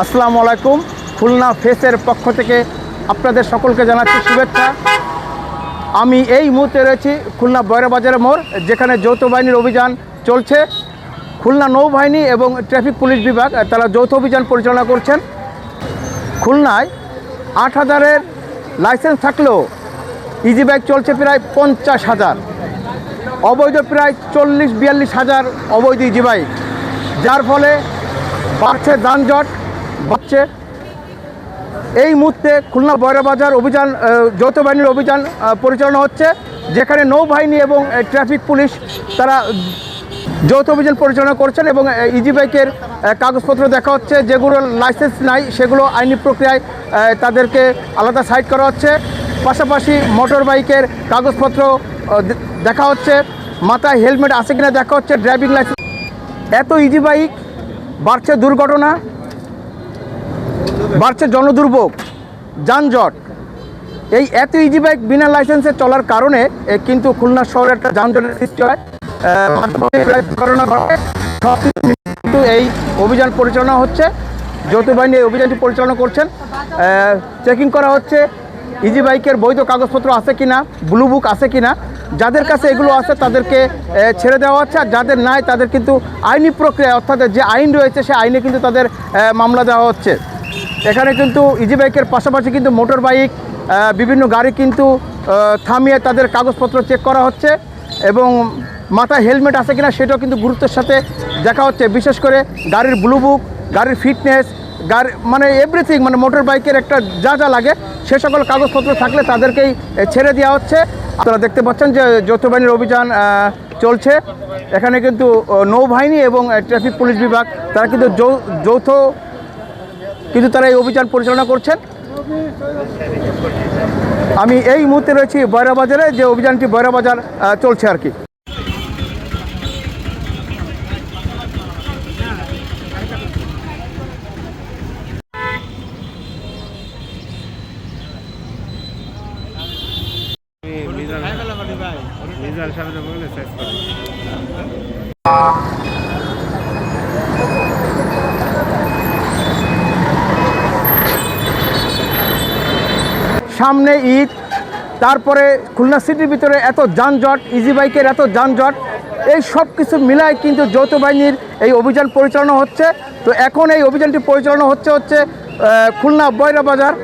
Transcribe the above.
আসসালামু আলাইকুম। খুলনা ফেসের পক্ষ থেকে আপনাদের সকলকে জানাচ্ছি শুভেচ্ছা। আমি এই মুহূর্তে রয়েছি খুলনা বয়রাবাজারের মোড়, যেখানে যৌথ বাহিনীর অভিযান চলছে। খুলনা নৌবাহিনী এবং ট্রাফিক পুলিশ বিভাগ তারা যৌথ অভিযান পরিচালনা করছেন। খুলনায় আট হাজারের লাইসেন্স থাকলেও ইজি বাইক চলছে প্রায় পঞ্চাশ হাজার। অবৈধ প্রায় চল্লিশ বিয়াল্লিশ হাজার অবৈধ ইজি বাইক। যার ফলে বাড়ছে যানজট বাড়ছে এই মুহূর্তে খুলনা বয়রাবাজার অভিযান যৌথ বাহিনীর অভিযান পরিচালনা হচ্ছে, যেখানে নৌবাহিনী এবং ট্রাফিক পুলিশ তারা যৌথ অভিযান পরিচালনা করছেন এবং ইজি বাইকের কাগজপত্র দেখা হচ্ছে, যেগুলো লাইসেন্স নাই, সেগুলো আইনি প্রক্রিয়ায় তাদেরকে আলাদা সাইড করা হচ্ছে। পাশাপাশি মোটর বাইকের কাগজপত্র দেখা হচ্ছে। মাথায় হেলমেট আছে কিনা দেখা হচ্ছে ড্রাইভিং লাইসেন্স এত ইজি বাইক বাড়ছে দুর্ঘটনা। বাড়ছে জনদুর্ভোগ, যানজট। এই এত ইজি বাইক বিনা লাইসেন্সে চলার কারণে কিন্তু খুলনা শহরে একটা যানজটের সৃষ্টি হয়। কিন্তু এই অভিযান পরিচালনা হচ্ছে, যৌথ বাহিনী এই অভিযানটি পরিচালনা করছেন। চেকিং করা হচ্ছে ইজি বাইকের বৈধ কাগজপত্র আছে কিনা ব্লু বুক আছে কিনা। যাদের কাছে এগুলো আছে, তাদেরকে ছেড়ে দেওয়া হচ্ছে, আর যাদের নাই, তাদের কিন্তু আইনি প্রক্রিয়া, অর্থাৎ যে আইন রয়েছে, সে আইনে কিন্তু তাদের মামলা দেওয়া হচ্ছে। এখানে কিন্তু ইজি বাইকের পাশাপাশি কিন্তু মোটর বাইক বিভিন্ন গাড়ি কিন্তু থামিয়ে তাদের কাগজপত্র চেক করা হচ্ছে এবং মাথায় হেলমেট আছে কিনা সেটাও কিন্তু গুরুত্বের সাথে দেখা হচ্ছে। বিশেষ করে গাড়ির ব্লু বুক গাড়ির ফিটনেস গাড়ি মানে এভরিথিং মানে মোটর বাইকের একটা যা যা লাগে, সে সকল কাগজপত্র থাকলে তাদেরকেই ছেড়ে দেওয়া হচ্ছে। আপনারা দেখতে পাচ্ছেন যে যৌথ বাহিনীর অভিযান চলছে। এখানে কিন্তু নৌবাহিনী এবং ট্রাফিক পুলিশ বিভাগ, তারা কিন্তু যৌথ কিন্তু তারা এই অভিযান পরিচালনা করছেন। আমি এই মুহূর্তে রয়েছি বয়রা বাজারে যে অভিযানটি বয়রা বাজার চলছে আর কি। মিজান করে। সামনে ঈদ, তারপরে খুলনা সিটির ভিতরে এত যানজট ইজি বাইকের এত যানজট, এই সব কিছু মিলায় কিন্তু যৌথ বাহিনীর এই অভিযান পরিচালনা হচ্ছে। তো এখন এই অভিযানটি পরিচালনা হচ্ছে হচ্ছে খুলনা বয়রা বাজার।